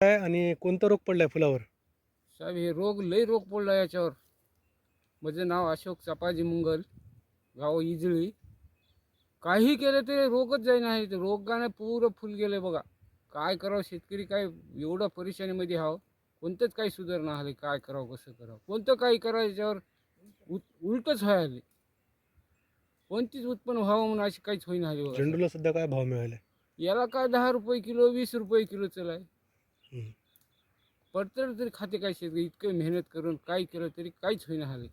काय आणि कोणता रोग पडलाय फुलावर? साहेब हे रोग लय रोग पडला याच्यावर. माझं नाव अशोक चपाजी मुंगल गाव इजळी. काही केलं ते रोगच जाई नाही ते रोगाने पुरं फुल गेले बघा. काय करावं शेतकरी काय एवढं परेशानीमध्ये हाव? कोणतंच काही सुधारणा आले काय करावं कसं करावं? कोणतं काही करावं याच्यावर उलटच व्हायला कोणतीच उत्पन्न व्हावं म्हणून अशी काहीच होईना आली बघा. झेंडूला सध्या काय भाव मिळाले याला काय दहा रुपये किलो वीस रुपये किलो चलाय हम्म. पडतर तरी खाते काय शेतकरी इतकं मेहनत करून काय केलं तरी काहीच होईना आले